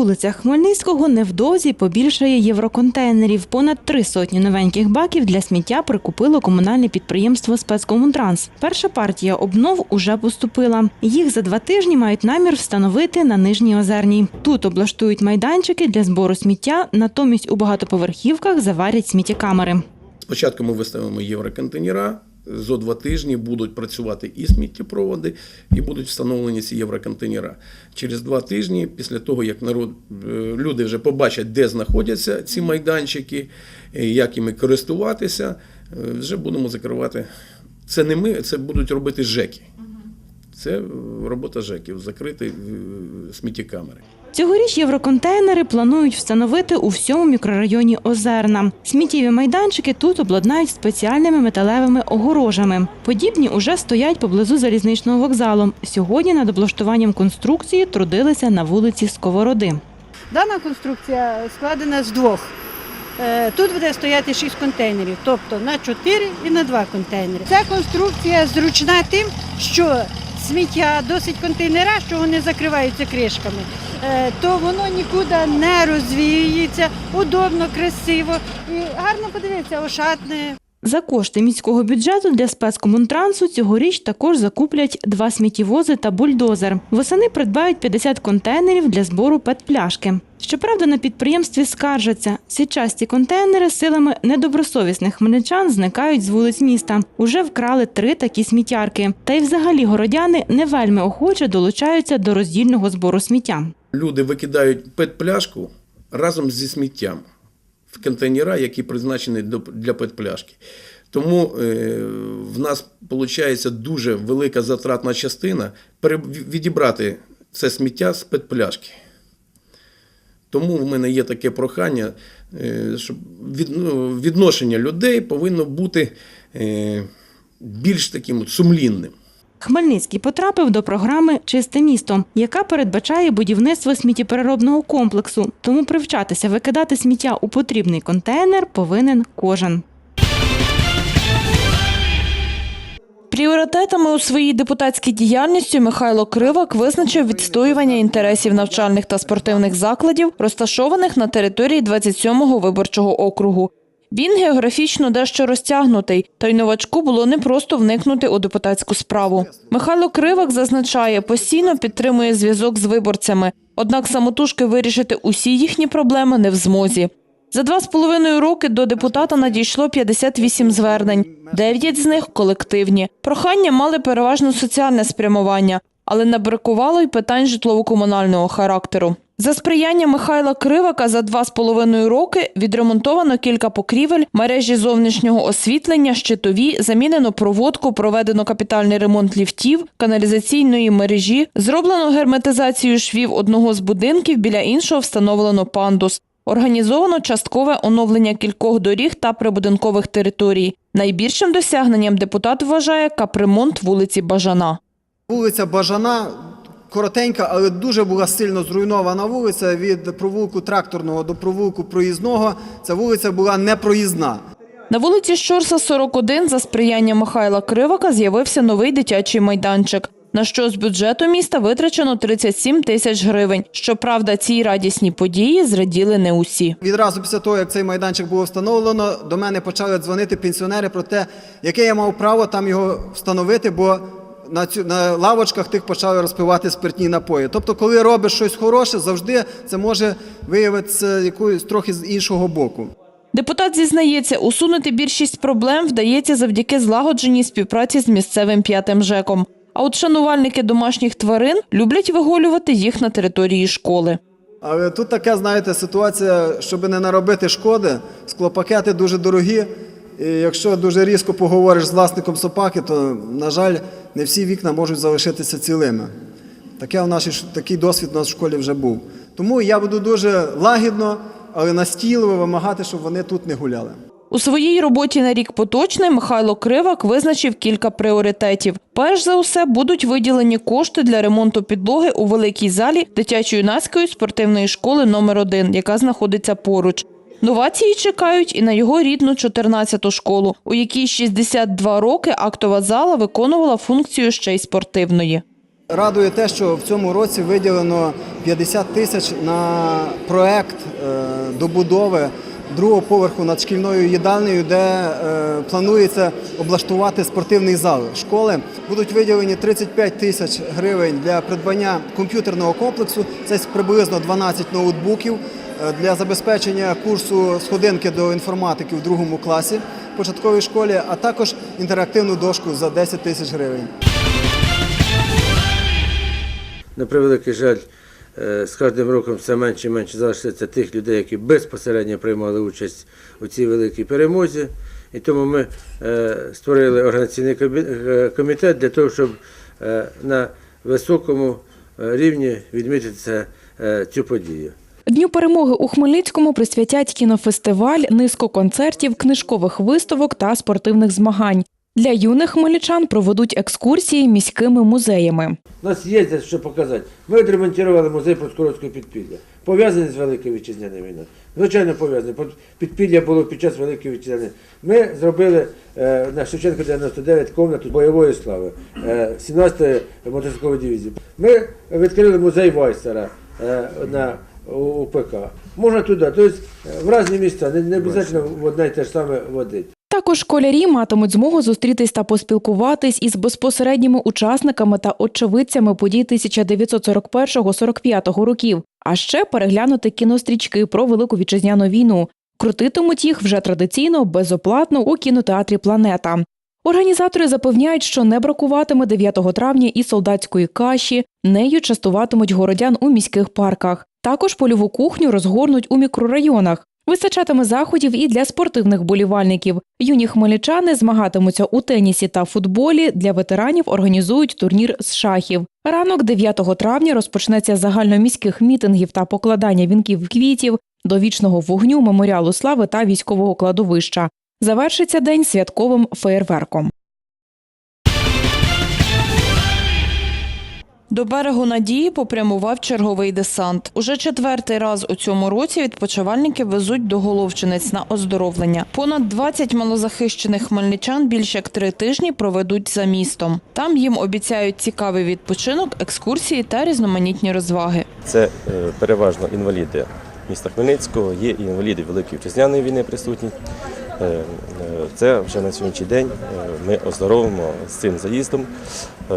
Вулицях Хмельницького невдовзі побільшає євроконтейнерів. Понад три сотні новеньких баків для сміття прикупило комунальне підприємство «Спецкомунтранс». Перша партія обнов уже поступила. Їх за два тижні мають намір встановити на Нижній Озерній. Тут облаштують майданчики для збору сміття, натомість у багатоповерхівках заварять сміттєкамери. Спочатку ми виставимо євроконтейнера. Зо два тижні будуть працювати і сміттєпроводи, і будуть встановлені ці євроконтейнера. Через два тижні, після того як народ е, люди вже побачать, де знаходяться ці майданчики, е, як іми користуватися, е, вже будемо закривати. Це не ми, це будуть робити ЖЕКи. Це робота ЖЕКів, закрити е, сміттєкамери. Цьогоріч євроконтейнери планують встановити у всьому мікрорайоні Озерна. Сміттєві майданчики тут обладнають спеціальними металевими огорожами. Подібні уже стоять поблизу залізничного вокзалу. Сьогодні над облаштуванням конструкції трудилися на вулиці Сковороди. Дана конструкція складена з двох. Е, Тут буде стояти шість контейнерів, тобто на чотири і на два контейнери. Ця конструкція зручна тим, що сміття досить контейнера, що вони закриваються кришками, е, то воно нікуди не розвіюється, удобно, красиво. І гарно подивитися, ошатне. За кошти міського бюджету для спецкомунтрансу цьогоріч також закуплять два сміттєвози та бульдозер. Восени придбають 50 контейнерів для збору петпляшки. Щоправда, на підприємстві скаржаться, січасті контейнери силами недобросовісних хмельничан зникають з вулиць міста. Уже вкрали три такі сміттярки. Та й взагалі городяни не вельми охоче долучаються до роздільного збору сміття. Люди викидають пет-пляшку разом зі сміттям в контейнера, які призначені для пет-пляшки. Тому е, в нас виходить дуже велика затратна частина відібрати це сміття з пет-пляшки. Тому в мене є таке прохання, е, щоб ну, відношення людей повинно бути е, більш таким сумлінним. Хмельницький потрапив до програми Чисте місто, яка передбачає будівництво сміттєпереробного комплексу. Тому привчатися викидати сміття у потрібний контейнер повинен кожен. Пріоритетами у своїй депутатській діяльності Михайло Кривак визначив відстоювання інтересів навчальних та спортивних закладів, розташованих на території 27-го виборчого округу. Він географічно дещо розтягнутий, та й новачку було непросто вникнути у депутатську справу. Михайло Кривак зазначає, постійно підтримує зв'язок з виборцями, однак самотужки вирішити усі їхні проблеми не в змозі. За два з половиною роки до депутата надійшло 58 звернень, 9 з них колективні. Прохання мали переважно соціальне спрямування, але не бракувало й питань житлово-комунального характеру. За сприяння Михайла Кривака за два з половиною роки відремонтовано кілька покрівель, мережі зовнішнього освітлення, щитові, замінено проводку, проведено капітальний ремонт ліфтів, каналізаційної мережі, зроблено герметизацію швів одного з будинків, біля іншого встановлено пандус. Організовано часткове оновлення кількох доріг та прибудинкових територій. Найбільшим досягненням депутат вважає капремонт вулиці Бажана. Вулиця Бажана коротенька, але дуже була сильно зруйнована вулиця від провулку тракторного до провулку проїзного. Ця вулиця була непроїзна. На вулиці Щорса, 41, за сприяння Михайла Кривака з'явився новий дитячий майданчик, на що з бюджету міста витрачено 37 тисяч гривень. Щоправда, цій радісній події зраділи не усі. Відразу після того, як цей майданчик було встановлено, до мене почали дзвонити пенсіонери про те, яке я мав право там його встановити, бо на, цю, на лавочках тих почали розпивати спиртні напої. Тобто, коли робиш щось хороше, завжди це може виявитися якоюсь трохи з іншого боку. Депутат зізнається, усунути більшість проблем вдається завдяки злагодженій співпраці з місцевим п'ятим ЖЕКом. А от шанувальники домашніх тварин люблять вигулювати їх на території школи. Але тут така, знаєте, ситуація, щоб не наробити шкоди, склопакети дуже дорогі. І якщо дуже різко поговориш з власником собаки, то, на жаль, не всі вікна можуть залишитися цілими. Таке в нашій, такий досвід у нас в школі вже був. Тому я буду дуже лагідно, але настійливо вимагати, щоб вони тут не гуляли. У своїй роботі на рік поточний Михайло Кривак визначив кілька пріоритетів. Перш за усе будуть виділені кошти для ремонту підлоги у великій залі дитячо-юнацької спортивної школи номер 1 яка знаходиться поруч. Новації чекають і на його рідну 14-ту школу, у якій 62 роки актова зала виконувала функцію ще й спортивної. Радує те, що в цьому році виділено 50 тисяч на проект е, добудови другого поверху над шкільною їдальнею, де е, планується облаштувати спортивний зал школи. Будуть виділені 35 тисяч гривень для придбання комп'ютерного комплексу. Це приблизно 12 ноутбуків для забезпечення курсу сходинки до інформатики в другому класі початковій школі, а також інтерактивну дошку за 10 тисяч гривень. На превеликий жаль, е, з кожним роком все менше і менше залишиться тих людей, які безпосередньо приймали участь у цій великій перемозі. І тому ми е, створили організаційний е, комітет для того, щоб на високому рівні відмітити цю подію. Дню перемоги у Хмельницькому присвятять кінофестиваль, низку концертів, книжкових виставок та спортивних змагань. Для юних хмельничан проведуть екскурсії міськими музеями. У нас є що показати. Ми відремонтували музей Проскоровського підпілля. Пов'язаний з Великою вітчизняною війною. Звичайно, пов'язаний. Під- Підпілля було під час Великої вітчизняної. Ми зробили е, на Шевченко 99 комнату бойової слави, е, 17-ї мотоциклової дивізії. Ми відкрили музей Вайсера е, на у- УПК. Можна туди, тобто в різні місця, не, не обов'язково в одне й те ж саме водити. Також школярі матимуть змогу зустрітись та поспілкуватись із безпосередніми учасниками та очевидцями подій 1941-45 років, а ще переглянути кінострічки про Велику вітчизняну війну. Крутитимуть їх вже традиційно безоплатно у кінотеатрі Планета. Організатори запевняють, що не бракуватиме 9 травня і солдатської каші, нею частуватимуть городян у міських парках. Також польову кухню розгорнуть у мікрорайонах. Вистачатиме заходів і для спортивних болівальників. Юні хмельничани змагатимуться у тенісі та футболі. Для ветеранів організують турнір з шахів. Ранок 9 травня розпочнеться загальноміських мітингів та покладання вінків квітів до вічного вогню, меморіалу слави та військового кладовища. Завершиться день святковим феєрверком. До берегу Надії попрямував черговий десант. Уже четвертий раз у цьому році відпочивальники везуть до Головчинець на оздоровлення. Понад 20 малозахищених хмельничан більше як три тижні проведуть за містом. Там їм обіцяють цікавий відпочинок, екскурсії та різноманітні розваги. Це е, переважно інваліди міста Хмельницького, є і інваліди Великої Вітчизняної війни присутні. Е, е, Це вже на сьогоднішній день е, ми оздоровимо з цим заїздом е,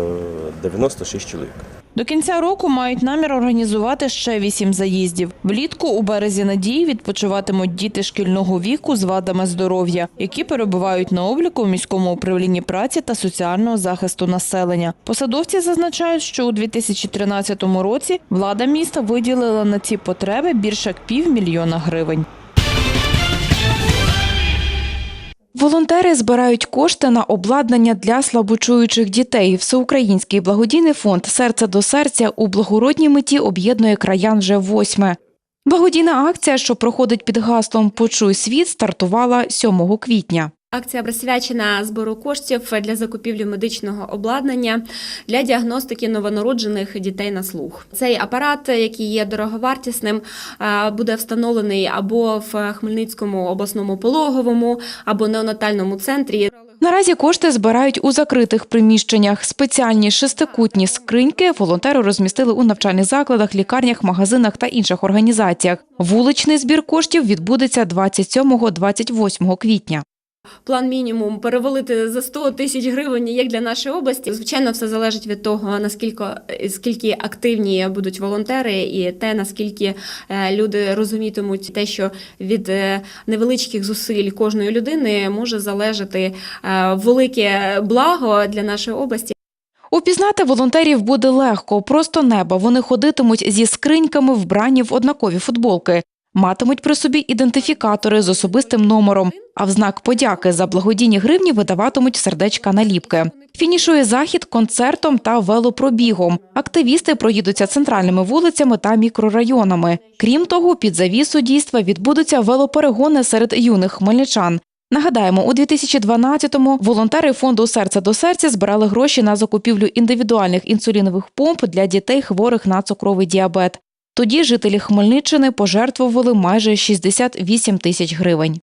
96 чоловік. До кінця року мають намір організувати ще вісім заїздів. Влітку у березі надії відпочиватимуть діти шкільного віку з вадами здоров'я, які перебувають на обліку в міському управлінні праці та соціального захисту населення. Посадовці зазначають, що у 2013 році влада міста виділила на ці потреби більше як півмільйона гривень. Волонтери збирають кошти на обладнання для слабочуючих дітей. Всеукраїнський благодійний фонд Серце до серця у благородній меті об'єднує краян вже восьме. Благодійна акція, що проходить під гаслом Почуй світ, стартувала 7 квітня. Акція присвячена збору коштів для закупівлі медичного обладнання для діагностики новонароджених дітей на слух. Цей апарат, який є дороговартісним, буде встановлений або в Хмельницькому обласному пологовому, або неонатальному центрі. Наразі кошти збирають у закритих приміщеннях. Спеціальні шестикутні скриньки волонтери розмістили у навчальних закладах, лікарнях, магазинах та інших організаціях. Вуличний збір коштів відбудеться 27-28 квітня. План мінімум перевалити за 100 тисяч гривень як для нашої області. Звичайно, все залежить від того, наскільки скільки активні будуть волонтери, і те наскільки е, люди розумітимуть те, що від е, невеличких зусиль кожної людини може залежати е, велике благо для нашої області. Упізнати волонтерів буде легко, просто неба. Вони ходитимуть зі скриньками, вбрані в однакові футболки. Матимуть при собі ідентифікатори з особистим номером, а в знак подяки за благодійні гривні видаватимуть сердечка наліпки. Фінішує захід концертом та велопробігом. Активісти проїдуться центральними вулицями та мікрорайонами. Крім того, під завісу дійства відбудуться велоперегони серед юних хмельничан. Нагадаємо, у 2012-му волонтери фонду Серце до серця збирали гроші на закупівлю індивідуальних інсулінових помп для дітей хворих на цукровий діабет. Тоді жителі Хмельниччини пожертвували майже 68 тисяч гривень.